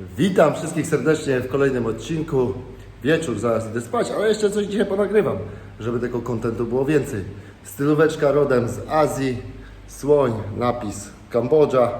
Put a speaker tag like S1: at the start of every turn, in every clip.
S1: Witam wszystkich serdecznie w kolejnym odcinku. Wieczór, zaraz idę spać, ale jeszcze coś dzisiaj ponagrywam, żeby tego kontentu było więcej. Stylóweczka rodem z Azji, słoń, napis Kambodża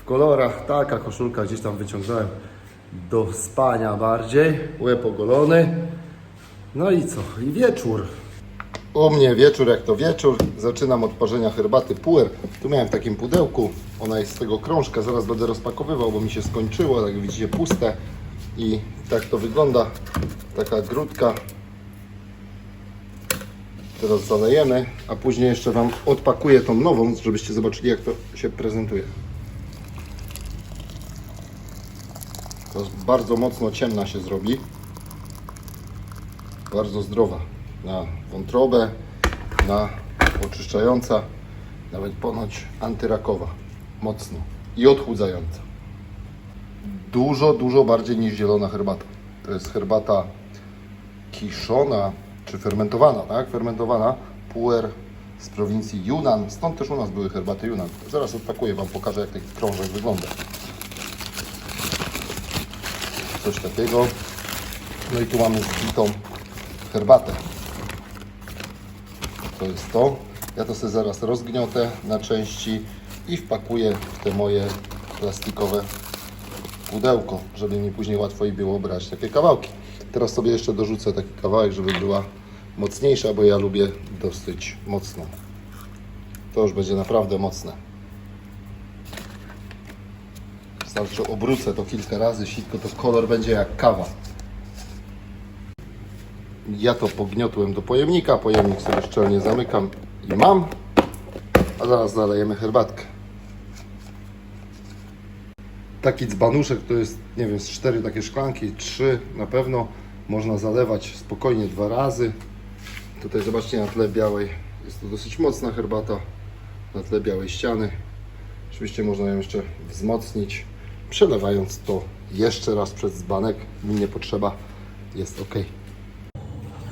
S1: w kolorach, taka koszulka gdzieś tam wyciągnąłem do spania bardziej, łeb ogolony. No i co? I wieczór. U mnie wieczór jak to wieczór. Zaczynam od parzenia herbaty puer. Tu miałem w takim pudełku. Ona jest z tego krążka. Zaraz będę rozpakowywał, bo mi się skończyło. Jak widzicie puste. I tak to wygląda. Taka grudka. Teraz zalejemy, a później jeszcze Wam odpakuję tą nową, żebyście zobaczyli jak to się prezentuje. To bardzo mocno ciemna się zrobi bardzo zdrowa na wątrobę, na oczyszczająca, nawet ponoć antyrakowa, mocno i odchudzająca. Dużo, dużo bardziej niż zielona herbata. To jest herbata kiszona czy fermentowana, tak? Fermentowana puer z prowincji Yunnan. Stąd też u nas były herbaty Yunnan. Zaraz odpakuję Wam, pokażę jak taki krążek wygląda. Coś takiego. No i tu mamy zbitą herbatę. To jest to. Ja to sobie zaraz rozgniotę na części i wpakuję w te moje plastikowe pudełko, żeby mi później łatwo i było brać takie kawałki. Teraz sobie jeszcze dorzucę taki kawałek, żeby była mocniejsza, bo ja lubię dosyć mocną. To już będzie naprawdę mocne. Wystarczy obrócę to kilka razy, sitko to kolor będzie jak kawa. Ja to pogniotłem do pojemnika, pojemnik sobie szczelnie zamykam i mam. A zaraz zalejemy herbatkę. Taki dzbanuszek to jest, nie wiem, z cztery takie szklanki, trzy na pewno. Można zalewać spokojnie dwa razy. Tutaj zobaczcie na tle białej, jest to dosyć mocna herbata. Na tle białej ściany. Oczywiście można ją jeszcze wzmocnić, przelewając to jeszcze raz przez dzbanek. Mi nie potrzeba, jest ok.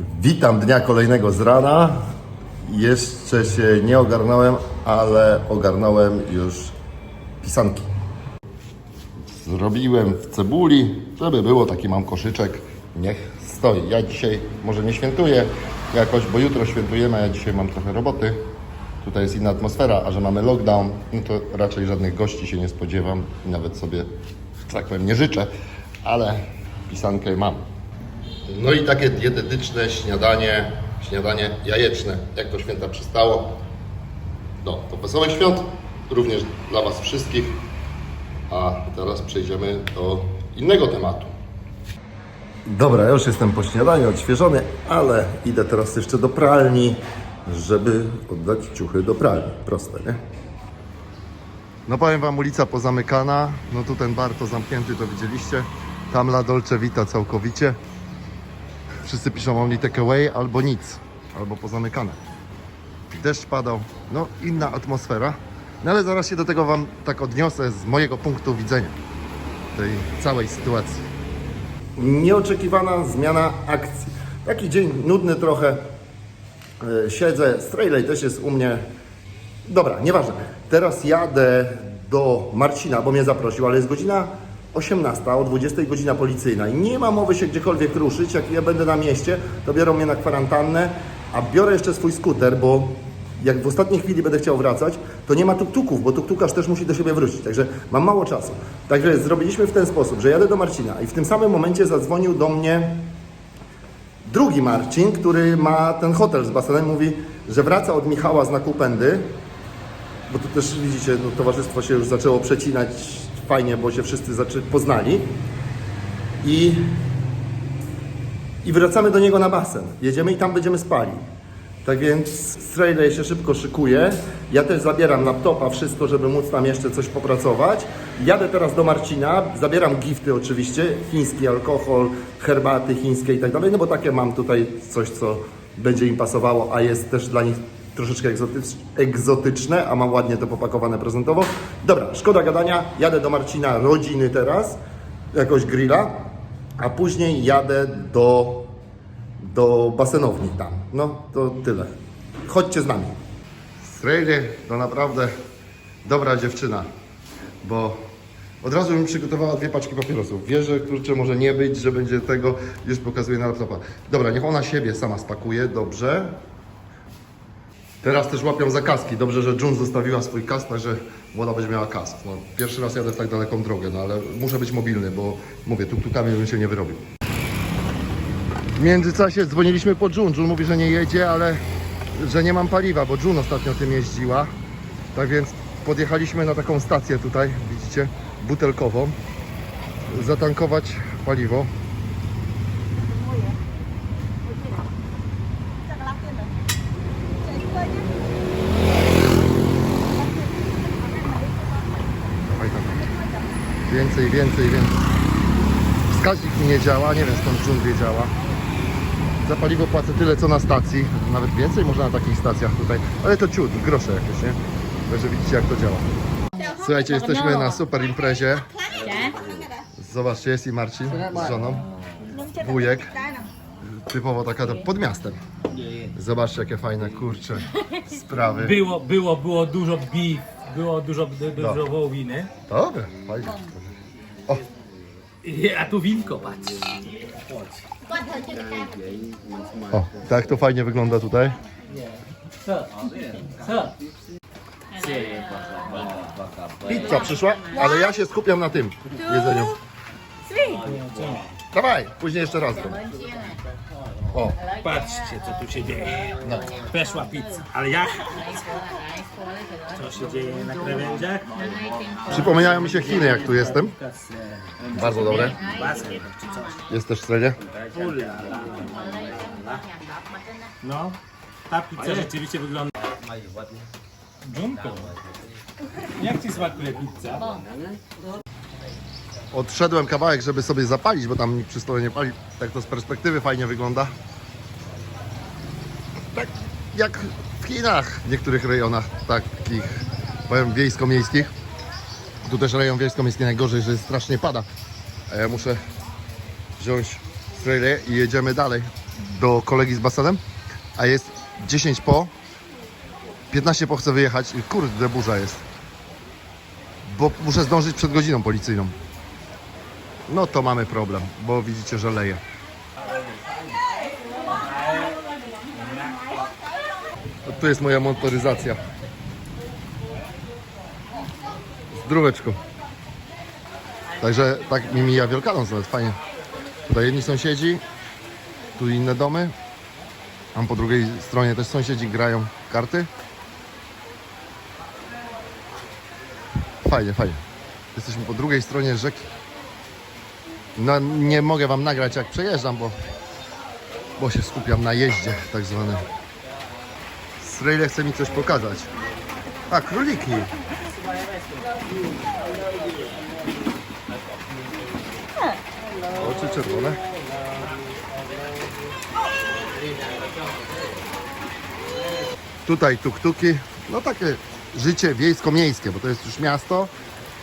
S1: Witam dnia kolejnego z rana. Jeszcze się nie ogarnąłem, ale ogarnąłem już pisanki. Zrobiłem w cebuli, żeby było taki mam koszyczek. Niech stoi. Ja dzisiaj może nie świętuję jakoś, bo jutro świętujemy, a ja dzisiaj mam trochę roboty. Tutaj jest inna atmosfera, a że mamy lockdown, no to raczej żadnych gości się nie spodziewam i nawet sobie, tak powiem, nie życzę, ale pisankę mam. No i takie dietetyczne śniadanie, śniadanie jajeczne, jak to święta przystało. No, to wesołych świąt, również dla Was wszystkich. A teraz przejdziemy do innego tematu. Dobra, ja już jestem po śniadaniu, odświeżony, ale idę teraz jeszcze do pralni, żeby oddać ciuchy do pralni. Proste, nie? No powiem Wam, ulica pozamykana. No tu ten bar to zamknięty, to widzieliście. Tam La Dolce Vita całkowicie. Wszyscy piszą only take away albo nic, albo pozamykane. Deszcz padał, no inna atmosfera. No ale zaraz się do tego Wam tak odniosę z mojego punktu widzenia tej całej sytuacji. Nieoczekiwana zmiana akcji. Taki dzień nudny trochę. E, Siedzę, Strejlej też jest u mnie. Dobra, nieważne. Teraz jadę do Marcina, bo mnie zaprosił, ale jest godzina 18, o 20 godzina policyjna i nie ma mowy się gdziekolwiek ruszyć. Jak ja będę na mieście, to biorą mnie na kwarantannę, a biorę jeszcze swój skuter, bo jak w ostatniej chwili będę chciał wracać, to nie ma tuktuków, bo tuktukarz też musi do siebie wrócić, także mam mało czasu. Także zrobiliśmy w ten sposób, że jadę do Marcina i w tym samym momencie zadzwonił do mnie drugi Marcin, który ma ten hotel z basenem, mówi, że wraca od Michała z Nakupędy, bo tu też widzicie, no, towarzystwo się już zaczęło przecinać fajnie, bo się wszyscy poznali. I, I wracamy do niego na basen. Jedziemy i tam będziemy spali. Tak więc Strejlej się szybko szykuje. Ja też zabieram laptopa, wszystko, żeby móc tam jeszcze coś popracować. Jadę teraz do Marcina, zabieram gifty oczywiście, chiński alkohol, herbaty chińskie i tak dalej, no bo takie mam tutaj coś, co będzie im pasowało, a jest też dla nich troszeczkę egzotycz, egzotyczne, a mam ładnie to popakowane prezentowo. Dobra, szkoda gadania, jadę do Marcina rodziny teraz, jakoś grilla, a później jadę do, do basenowni tam. No, to tyle. Chodźcie z nami. Strejlie to naprawdę dobra dziewczyna, bo Od razu mi przygotowała dwie paczki papierosów. Wie, że kurczę może nie być, że będzie tego, już pokazuje na laptopa. Dobra, niech ona siebie sama spakuje, dobrze. Teraz też łapią za kaski. Dobrze, że June zostawiła swój kask, także młoda będzie miała kask. No, pierwszy raz jadę w tak daleką drogę, no ale muszę być mobilny, bo mówię, tuk-tukami bym się nie wyrobił. W międzyczasie dzwoniliśmy po June. June mówi, że nie jedzie, ale że nie mam paliwa, bo June ostatnio tym jeździła. Tak więc podjechaliśmy na taką stację tutaj, widzicie, butelkową. Zatankować paliwo. Dawaj, dawaj. Więcej, więcej, więcej. Wskaźnik mi nie działa, nie wiem skąd June wiedziała. Za paliwo płacę tyle co na stacji, nawet więcej może na takich stacjach tutaj, ale to ciut, grosze jakieś, nie? Także widzicie jak to działa. Słuchajcie, jesteśmy na super imprezie. Zobaczcie, jest i Marcin z żoną, wujek, typowo taka to pod miastem. Zobaczcie jakie fajne, kurcze, sprawy.
S2: Było, było, było dużo beef, było dużo, du- dużo wołowiny.
S1: Dobre, fajnie. O,
S2: A tu winko, patrz.
S1: o, tak to fajnie wygląda tutaj.
S2: Co? Co?
S1: Pizza przyszła, ale ja się skupiam na tym jedzeniu. Dawaj, później jeszcze raz. O,
S2: Patrzcie, co tu się dzieje. Weszła pizza. Ale jak? Co się dzieje na krawędziach?
S1: przypominają mi się Chiny jak tu jestem. Bardzo dobre.
S2: Basen czy coś.
S1: Jest też w cenie.
S2: Ula, la, la, la, la. No, ta pizza rzeczywiście wygląda... Dżunko. Jak ci smakuje pizza?
S1: Odszedłem kawałek, żeby sobie zapalić, bo tam nikt przy stole nie pali. Tak to z perspektywy fajnie wygląda. Tak jak w Chinach, w niektórych rejonach takich, powiem, wiejsko-miejskich. Tu też rejon wiejsko-miejski najgorzej, że strasznie pada. A ja muszę wziąć trailer i jedziemy dalej do kolegi z basenem. A jest 10 po, 15 po chcę wyjechać i kurde burza jest. Bo muszę zdążyć przed godziną policyjną. No to mamy problem, bo widzicie, że leje. No, tu jest moja motoryzacja. Zdróweczko. Także tak mi mija Wielkanoc nawet fajnie. Tutaj jedni sąsiedzi, tu inne domy. Tam po drugiej stronie też sąsiedzi grają karty. Fajnie, fajnie. Jesteśmy po drugiej stronie rzeki. No nie mogę wam nagrać jak przejeżdżam, bo, bo się skupiam na jeździe tak zwanym. Srejle chce mi coś pokazać. A, króliki. Oczy czerwone. Tutaj tuktuki. No takie życie wiejsko-miejskie, bo to jest już miasto,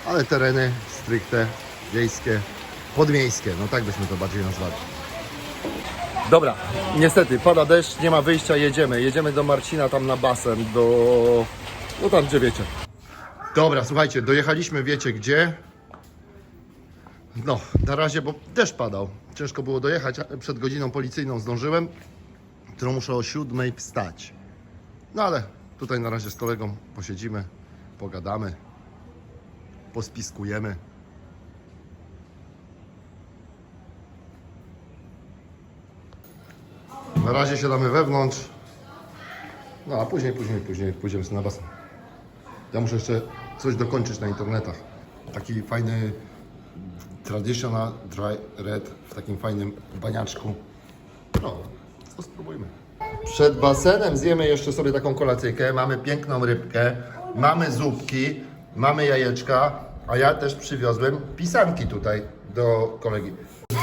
S1: ale tereny stricte wiejskie, podmiejskie. No tak byśmy to bardziej nazwali. Dobra, niestety pada deszcz, nie ma wyjścia, jedziemy. Jedziemy do Marcina tam na basen, do... no tam gdzie wiecie. Dobra, słuchajcie, dojechaliśmy wiecie gdzie. No, na razie, bo deszcz padał. Ciężko było dojechać, przed godziną policyjną zdążyłem, którą muszę o siódmej wstać. No ale tutaj na razie z kolegą posiedzimy, pogadamy, pospiskujemy. Na razie siadamy wewnątrz. No a później, później, później pójdziemy sobie na basen. Ja muszę jeszcze coś dokończyć na internetach. Taki fajny traditional dry red w takim fajnym baniaczku. No, to spróbujmy. Przed basenem zjemy jeszcze sobie taką kolacyjkę. Mamy piękną rybkę, mamy zupki, mamy jajeczka, a ja też przywiozłem pisanki tutaj do kolegi.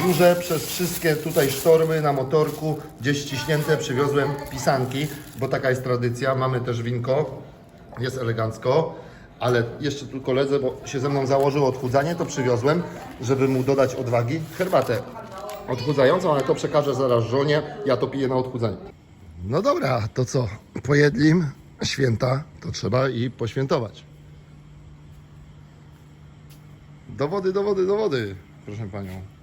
S1: Górze przez wszystkie tutaj sztormy na motorku, gdzieś ściśnięte, przywiozłem pisanki, bo taka jest tradycja. Mamy też winko, jest elegancko, ale jeszcze tu koledze, bo się ze mną założył odchudzanie, to przywiozłem, żeby mu dodać odwagi, herbatę odchudzającą, ale to przekażę zaraz żonie, ja to piję na odchudzanie. No dobra, to co? Pojedlim święta, to trzeba i poświętować. Do wody, do wody, do wody, proszę panią.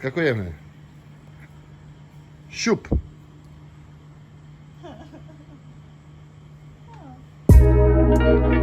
S1: Skakujemy. Siup.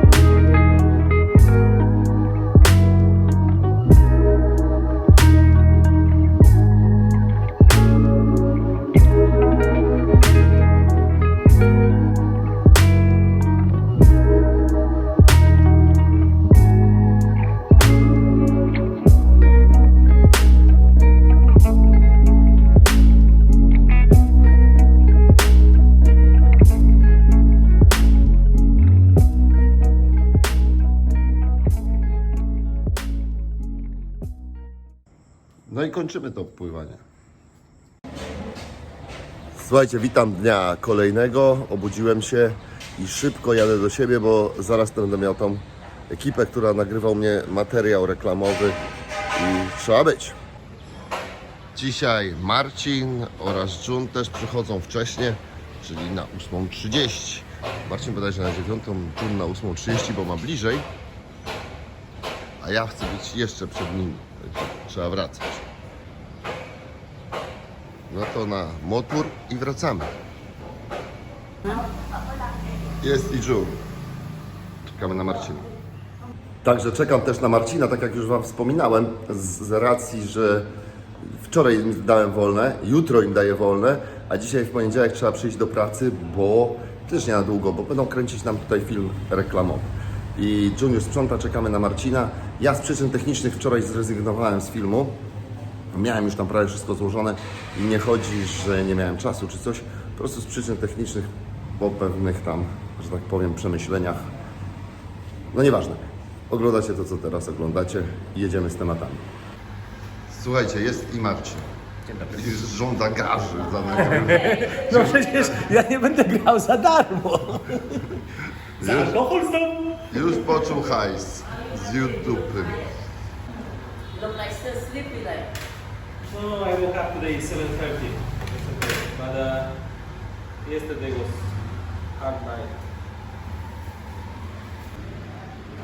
S1: i kończymy to pływanie. Słuchajcie, witam dnia kolejnego. Obudziłem się i szybko jadę do siebie, bo zaraz będę miał tam ekipę, która nagrywał mnie materiał reklamowy i trzeba być. Dzisiaj Marcin oraz Jun też przychodzą wcześniej, czyli na 8.30. Marcin bodajże na 9, Jun na 8.30, bo ma bliżej. A ja chcę być jeszcze przed nim. Trzeba wracać. No to na motor i wracamy. Jest i June. Czekamy na Marcina. Także czekam też na Marcina, tak jak już Wam wspominałem, z, z racji, że wczoraj im dałem wolne, jutro im daję wolne, a dzisiaj w poniedziałek trzeba przyjść do pracy, bo też nie na długo, bo będą kręcić nam tutaj film reklamowy. I Junior sprząta, czekamy na Marcina. Ja z przyczyn technicznych wczoraj zrezygnowałem z filmu. Miałem już tam prawie wszystko złożone i nie chodzi, że nie miałem czasu czy coś. Po prostu z przyczyn technicznych, po pewnych tam, że tak powiem, przemyśleniach. No nieważne. Oglądacie to, co teraz oglądacie i jedziemy z tematami. Słuchajcie, jest i Marcin. Już żąda garzy za nagrywanie.
S2: No przecież ja nie będę grał za darmo. Za alkohol znowu?
S1: Już poczuł hajs z YouTube'y.
S3: Look like still sleepy like.
S2: No, I woke up today 7.30. It's okay. But uh, yesterday was hard night.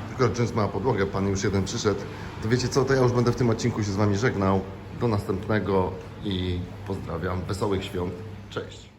S1: Tylko często ma podłogę, pan już jeden przyszedł. To wiecie co, to ja już będę w tym odcinku się z wami żegnał. Do następnego i pozdrawiam. Wesołych świąt. Cześć.